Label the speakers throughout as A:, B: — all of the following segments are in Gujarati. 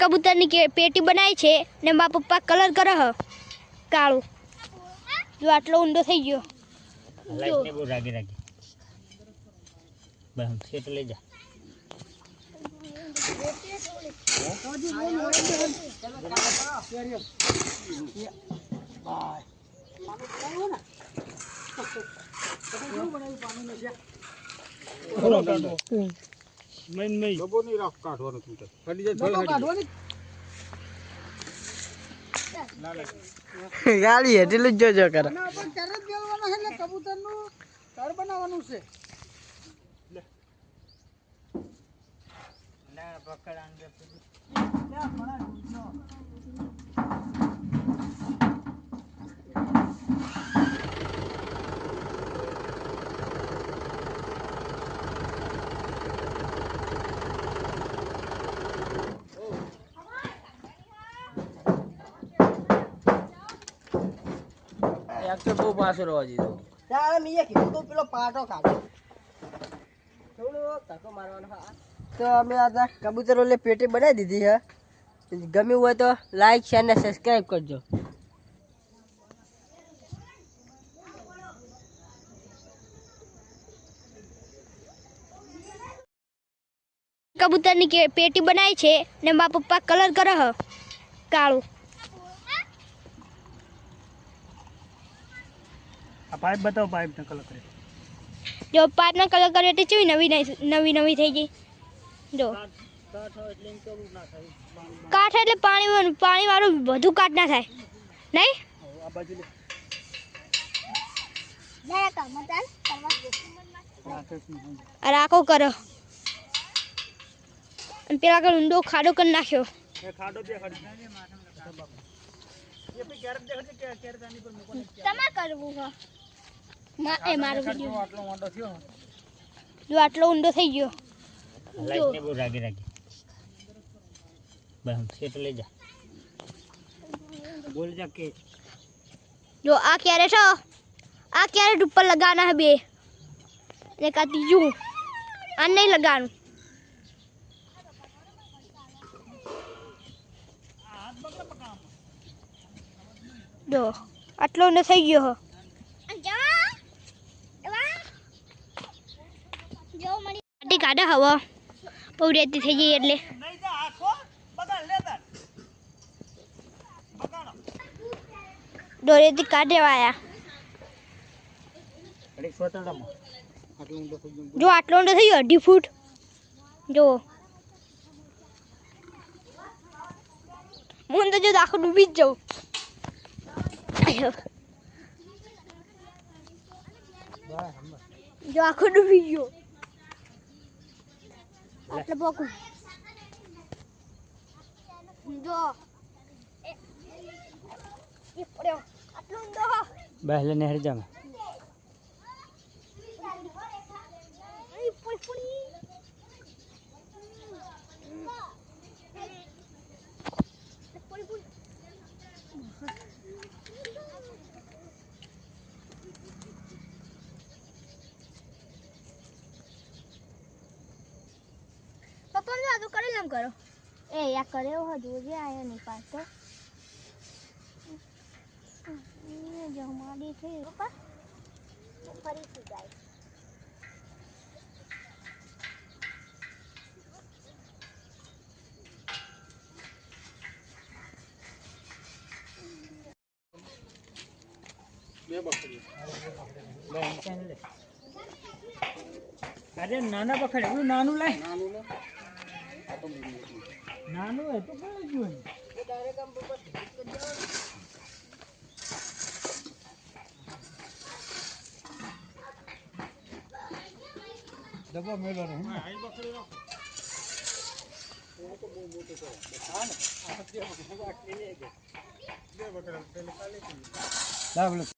A: કબૂતરની કે પેટી બનાવી છે ને મારા પપ્પા કલર કરે હ. કાળું. જો આટલો ઊંડો થઈ ગયો.
B: લાઈટ બહુ રાગી રાગી બસ સેટ લઈ જા. મેન નહીં.
C: ડબ્બો નહીં રાખ કાઢવાનો તું તો. કાઢી જાય થોડી કાઢવાની?
D: ગાડી હેઠેલું જ જોજો કરે.
B: ના પકડ અંદર
D: તો બહુ પાછો રહેવા દીધો. તારે મેં કીધું તો પેલો પાટો કાઢો. થોડો ધક્કો મારવાનો હા. તો અમે આ કબૂતરો લે પેટી બનાવી દીધી હે ગમ્યું હોય તો લાઈક શેર ને સબસ્ક્રાઈબ કરજો.
A: કબૂતરની કે પેટી બનાવી છે ને મારા પપ્પા કલર કરે હ. કાળું.
B: આ પાઇપ બતાવો પાઇપ ને કલર કરે
A: જો પાટના કલર કરે એટલે ચેવી નવી નવી- નવી નવી થઈ ગઈ. જો. કાઠ એટલે પાણી પાણી વાળું વધુ કાટ ના થાય. નહીં
B: આ બાજુ લે
A: આ રાખો કરો. અને પેલા આગળ ઊંડો ખાડો કરી નાખ્યો.
B: એ ખાડો દેખાડ. એ પછી ક્યારેક દેખાડજે કે ક્યારેક આની પર મૂકો
A: તમારે કરવું હો એ મારો વિડિયો
C: આટલો મોટો થયો.
A: જો આટલો ઊંડો થઈ ગયો.
B: લાઈટ ને બહુ રાગી રાગી. બસ સેટ લઈ જા. બોલ જા કે.
A: જો આ ક્યારે છો? આ ક્યારે ઉપર લગાના હે બે? ને કા ત્રીજું. આ નહીં લગાનું જો આટલો ઊંડો થઈ ગયો હો માટી કાઢે હવા બહુ રેતી થઈ ગઈ એટલે. દોરેથી કાઢે વાયા.
B: અરે સ્વતંત્રમાં
C: આટલો ઊંડો થઈ ગયો
A: જો આટલો ઊંડો થઈ ગયો, અઢી ફૂટ. જો. હું તો જો આખું ડૂબી જ જાઉં. જો આખું ડૂબી ગયો. આટલે પોકું જો એ- પડ્યો આટલો ઊંડો
B: બસ લે નહેર જા
A: પપ્પા તો કરી લમ કરો. એ યા કર્યો હજુ જે આયો નહીં પાછો. જો માડી થઈ પપ્પા? ફરીથી જાય
C: બે બકરી
B: અરે નાના પકડ એવું નાનું લાય.
C: નાનું ને આ તો બહુ મોટું
B: નાનું હોય તો પણ જોઈએ
C: ડબ્બો મેલો ને
D: ફોન કરો
B: હજુ એક માર દીધો
C: કપચો નાખો આવી જવાનું ભરવાના છે ખાપ તો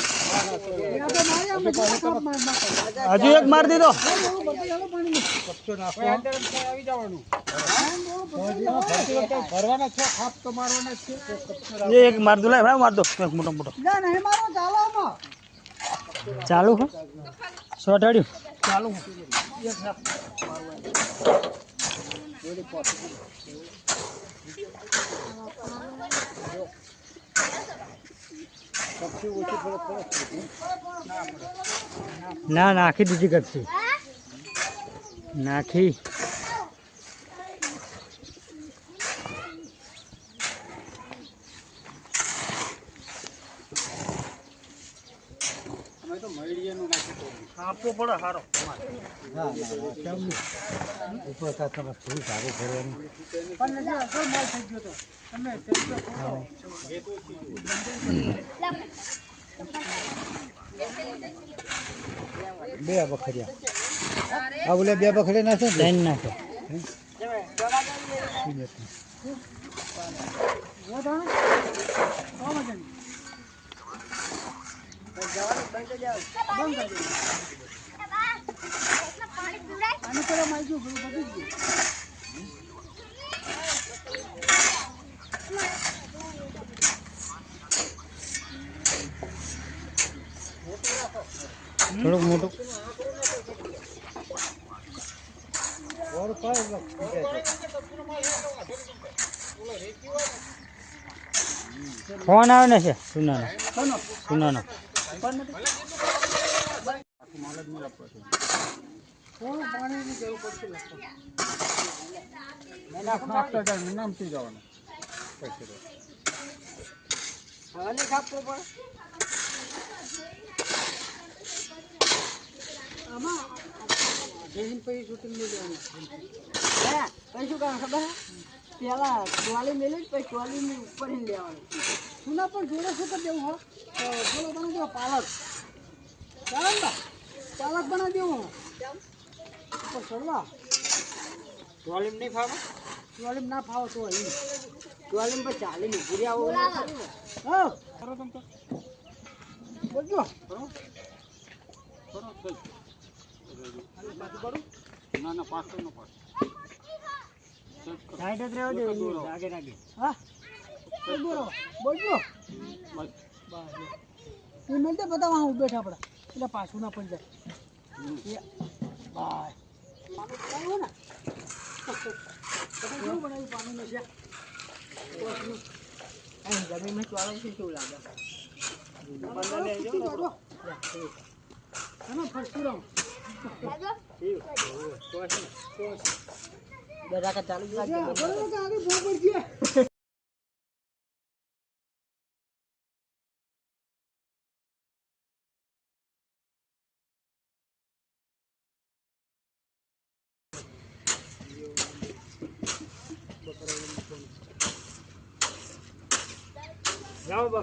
C: છે એક માર
B: દીધો. એક માર દો લાય માર દો મોટો મોટો. ચાલુ સો સોટાડ્યું ચાલુ ના નાખી દીધી કરતી નાખી
C: અમે તો મયડીયાનું નાખી તો
B: આપવો પડે સારો
C: ઉપર કાચમાં થોડું સારું ભરવાનું? બે બખડિયા. આ બોલે બે બખડે નાખે ને
B: લઈને નાખો. થોડુંક મોટું
C: ઓર પાય બખ-
B: ફોન આવે ને છે? સુનાનો. સુનાનો.
C: જવાનું
D: ખબર હે? પેલા ટોલી મેલી પછી ટોલી ઉપર લેવાનું સુના પણ જોડે શું કરી દેવું હો. તો બોલો બનાવી દેવો પાલક. ચાલે ને પાલક બનાવી દેવું પણ સડવા
B: ટોલીમ નહીં ફાવે?
D: ટોલીમ ના ફાવો તો અહીં ટોલીમ પર ચાલી નહીં ઘૂરી આવો હા.
C: કરો તમે.
D: બોલજો.
C: કરો. થઈ. ના ના પાછળ નો પાછળ.
B: સાઈડ જ રહેવા દેવું આગે રાગે.
D: હા. મેલતે બધા વાહ બેઠા આપણા. એટલે પાછું ના પણ જાય. બાય. પાણી બનાવ્યું ને તમે કેવું બનાવ્યું પાણીનું છે કોસનું. અહીં જમીનમાં ચોળા છે કેવું લાગે હા ફરતું રહું બધા ચાલુ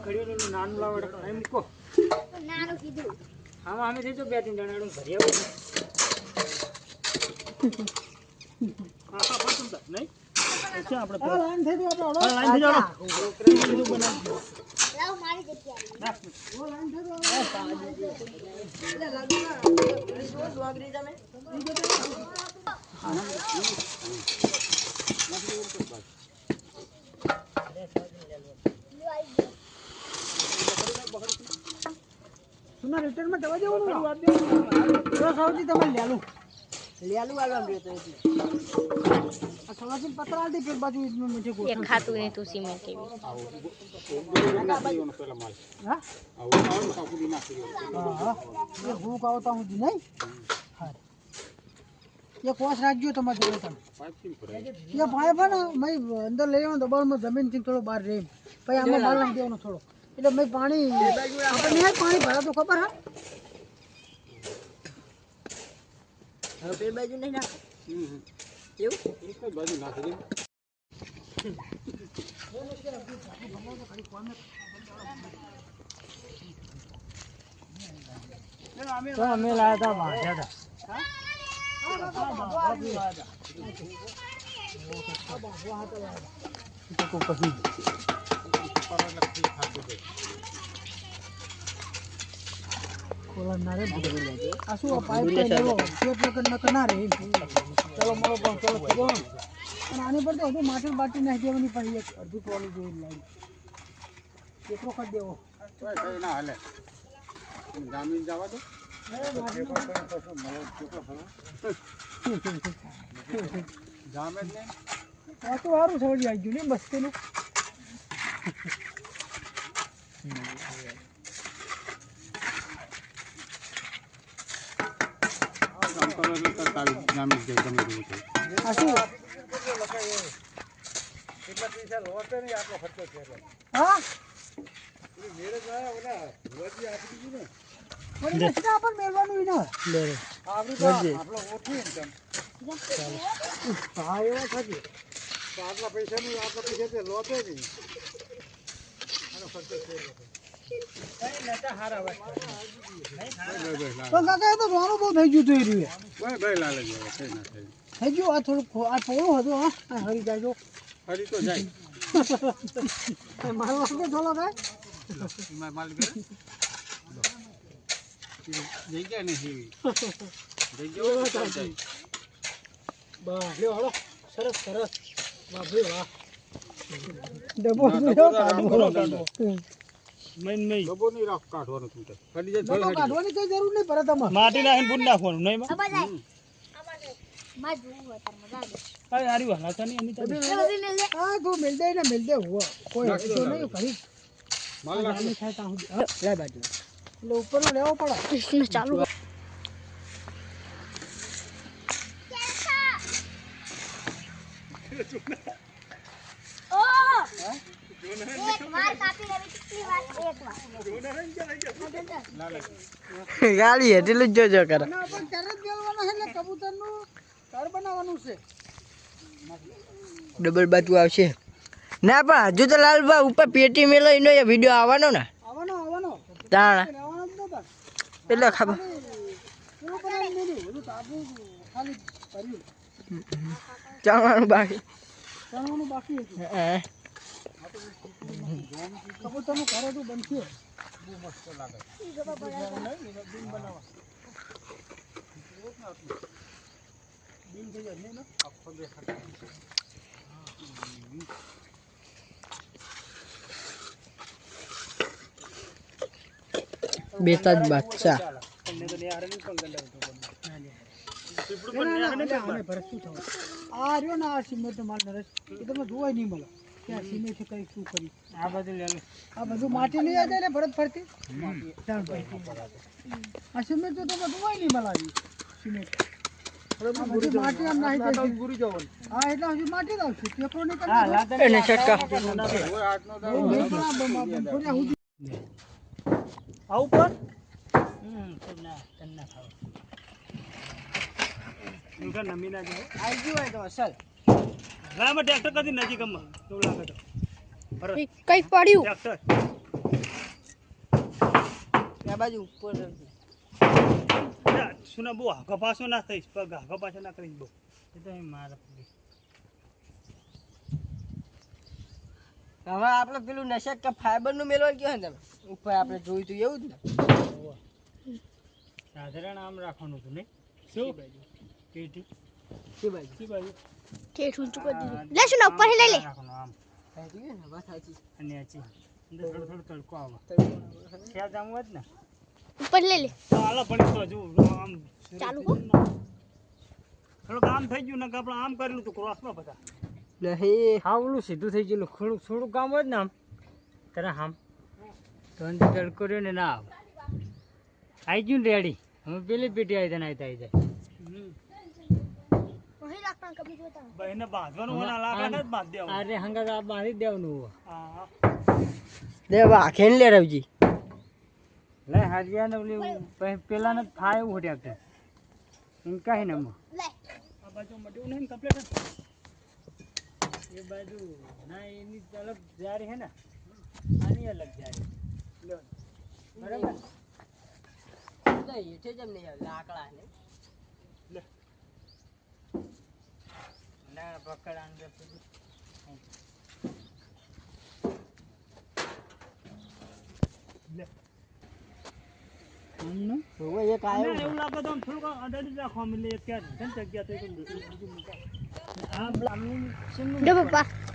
B: ને નાનું લાવો એમ કહો
A: નાનું કીધું
B: આમાં અમે થઈ બે ત્રણ જણા ઘરે આવું. નહીં? આપણે
D: હા લાઈન થઈ ગયું આપણે
B: હા, લાઈન થઈ જાઓ
A: લાવ મારી જગ્યાએ
D: સુના રિટર્નમાં જવા દેવું ને સૌથી તમારે લેલું. લેલું આલવા મળ્યો તો એટલે. સવાથી પત્ર આલતી પેટ બાજુ
A: એક ખાતું તું
C: દેવાનો પેલા માલ
D: હા
C: આવું આવે ને કાપુડી નાખી
D: હા હા. એ આવતા હું નહીં? હા. એ કોસ રાખજો તમારે જોડે તમે. એ ભાઈ પણ મેં અંદર લઈ આવ્યો દબાણમાં જમીનથી થોડો બહાર રહી પછી આમાં બહાર નાખી દેવાનો થોડો. એટલે મેં પાણી આપણને નહીં પાણી તો ખબર હા? બે બાજુ નહીં નાખો.
C: હમ હમ.
D: એવું
C: બાજુ નાખી દે
B: અમે લાયા હતા વાંધ્યા હતા
C: તો કોઈ પછી ખોલા ના રે આ શું આ પાઇપ તો લેવો નકર નકર ના રે એમ. ચલો મળો પણ ચલો ને. અને આની પર તો હજુ માટી બાટી નાખી દેવાની પડી એક અડધી ટોલી જેવી લાવી કેટલો કરી દેવો આ તો સવડી આવી ગયું ને, મસ્તીનું આ શું હા ની આપણા પૈસા લોટે ઈ ના. હા, એ વાત સાચી. તો કાકા એ તો રોવાનું બહુ થઈ ગયું હતું એ રહ્યું. થઈ ગયું? આ થોડું આ પોળું હતું હા? આ હરી જાય મારો વાંકો થોડો થાય બસ લ્યો હાલો. સરસ સરસ. વાહ ભાઈ વાહ. કાઢવાની કઈ જરૂર નહીં પડે તમારે
B: માટી નાખીને પૂરી નાખવાનું નહીં માં?
A: માં જોવું મજા આવે
B: અરે અમિતા.
C: હા તું મિલ દે ને મિલ દે. કોઈ તો નહીં કરી થાય. લે બાજુ. એટલે લેવો પડે.
A: ચાલુ એક વાર કાપી લેવી કેટલી વાર એક વાર
D: ગાડી એટલે જ જોજો કરે. ડબલ બાજુ આવશે. ના પણ હજુ તો લાલબા ઉપર પેટી મેલો એનો વીડિયો આવવાનો ને.
C: આવવાનો આવવાનો.
D: તાણ. એટલે ખબર.
C: એવું બનાવી મેલ્યું બધું તાપું ખાલી કર્યું
D: ચાલવાનું બાકી
C: ચણવાનું બાકી હતું
D: હે.
C: કબૂતરનું ઘર હતું બનશે
D: બેતા જ બાદશાહ
C: આ રહ્યો ને આ સિમેન્ટ માલ નરેશ એ તમે જોવાય નહીં મળે કે આ સિમેન્ટ કઈ શું કર્યું?
B: આ બધું
C: આ બધું માટી નહીં આવે એટલે ભરત ફરતી? આ સિમેન્ટ તો નહીં સિમેન્ટ. માટી આમ નાખી. હા એટલે હજુ માટી જ આવશે. ટેકરો આ.
B: ઉપર ના ના નમી ના જાય
D: આવી ગયું હોય તો અસલ
B: લાય ટ્રેક્ટર કદી નજીક અમ્મા એવું લાગે તો?
A: કઈ પડ્યું.
B: ટ્રેક્ટર.
D: આ બાજુ ઉપર
B: સુના બહુ હાગો પાછો ના થઈશ. પગ હાગો પાછો ના કરીશ બહુ. એ તો મારા
D: હવે આપણે પેલું નશક કે ફાઈબરનું મેળવા ગયો ને તમે? ઉપર આપણે જોયું તું એવું જ ને?
B: સાધારણ આમ રાખવાનું હતું નહીં? શું? પેટી રાખવાનું આમ
D: થઈ ગયું ને
B: થોડો થોડો તો જો આમ
A: ચાલુ હો.
B: થોડુંક આમ થઈ ગયું ને આપણે હા ઓલું સીધું થઈ ગયેલું થોડુંક થોડુંક કામ હોય ને આમ તારા આમ તો તડકો રહ્યો ને ના આવે આવી ગયું ને રેડી હવે પેલી પેટી આવી જાય આવી જાય
A: અહીં રાખતા કબી જોતા
B: એને બાંધવાનું હોય લાકડા જ બાંધ દેવાનું. અરે હંગા આ બાંધી દેવાનું હા.
D: દે વાખેન લે રવજી.
B: લે હાજિયા ને ઓલી પેલા ને થાય એવું એમ કાંઈ ને
A: લે.
B: આ બાજુ મટ્યું નહીં કમ્પ્લેટ એ બાજુ ના એની અલગ જારી હે ને. આની અલગ જારી. લ્યો. બરાબર?
D: લાકડા ને. દાળ પકડ અંદર એક આવ્યો
B: એવું લાગે તો થોડુંક અડડી રાખવા મળે એક ક્યાં તો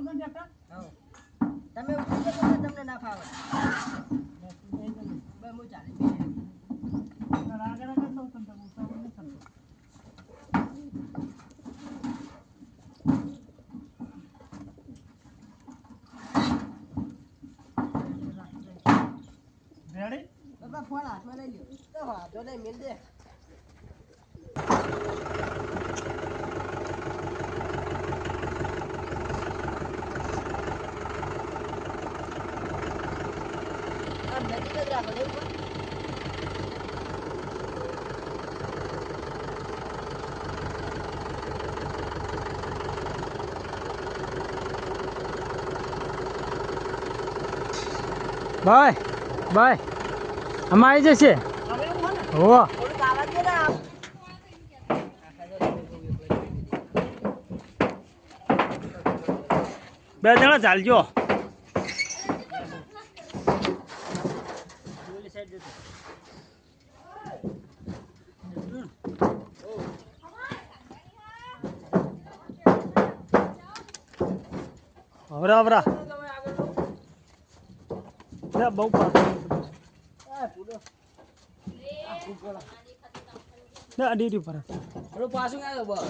D: તમે ઉતરી જાઓ તો તમને ના ફાવે. હું ચાલી. ફોન હાથમાં લઈ લ્યો. તો વાંધો નહીં મિલ દે આમ
B: બાય બાય આમાં આવી જશે? હો. બે જણા ચાલજો હવરા હવરા લે, બહુ પાછળ.
D: આ પૂરો.
B: અડી રહ્યું પર
D: થોડું પાછું આવ્યો બસ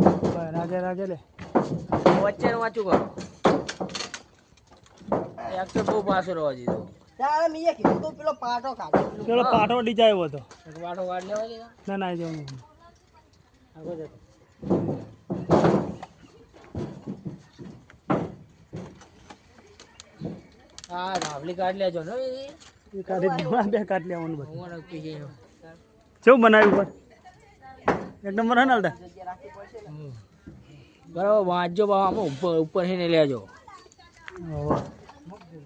B: બસ, રાગે રાગે લે.
D: વચ્ચે વાંચું કરો. એક તો બહુ પાછું રહેવા દીધો. ત્યારે મેં કીધું તું પેલો પાટો કાઢો
B: પેલો પાટો અડી આવ્યો એવો હતો
D: પાટો વાડ લેવા
B: ના ના જવું
D: આગળ જતો. હા રાવલી કાઢ લેજો ને
B: એ કાઢી બે કાઢ લેવાનું બધું. કેવું બનાવ્યું પર એક નંબર હે ને
D: બરાબર વાંચજો બાબા આમાં ઉપર ઉપર હેને લેજો.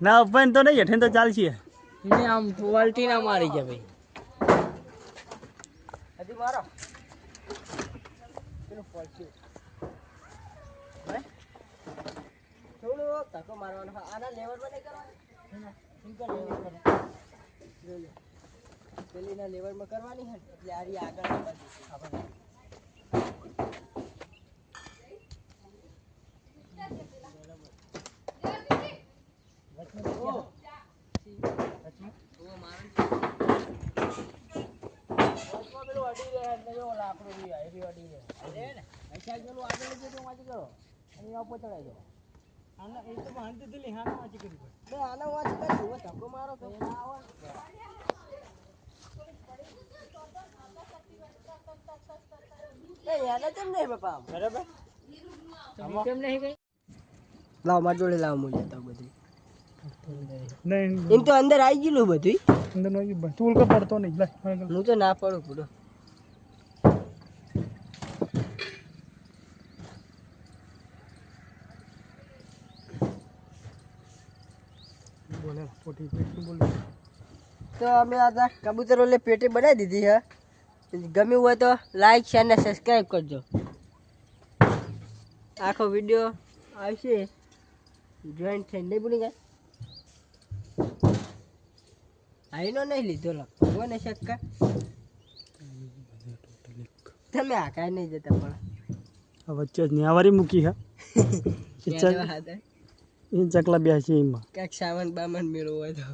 B: ના ઉપર તો નહીં હેઠે તો ચાલશે
D: નહીં આમ પલટી ના મારી જાય ભાઈ. હજી મારો મારવાનો. આના લેવલમાં નહીં કરવાનું સિંગલ લેવલ કરો જો લે. પેલીના લેવલમાં કરવાની હે એટલે આરી આગળ આ, આ લઈ તો વાંચી કરો. એના ઉપર ચડાઈ
B: આના એ તો વાંચી વાંચી કરી
D: બે આને વાંચી કરી ધક્કો મારો તો. આવે ને. એ એને કેમ નહીં બાપા આમ?
B: બરાબર
D: કેમ નહીં કઈ લાવ મારી જોડે લાવ હું લેતા આવું એમ તો અંદર આવી ગયેલું બધું
B: અંદર નો ટૂલ કે પડતો નહીં. લે
D: હું તો ના પડું પૂરો.
B: બોલે પોટી પેટી બોલે.
D: તો અમે આ કબૂતરો લે પેટી બનાવી દીધી હે? ગમ્યું હોય તો લાઈક શેર ને સબસ્ક્રાઈબ કરજો. આખો વીડિયો આવશે. જોઈન થઈને નહીં ભૂલી ગયા? આઈનો નહીં લીધો લો. ભગવાન ને શક્કા? તમે કાંઈ નહીં જતા પણ.
B: આ વચ્ચે જ ન્યાવારી મૂકી હા. એ ચકલા બેસી એમાં.
D: ક્યાંક સામાન બામાન મેળવો હોય તો.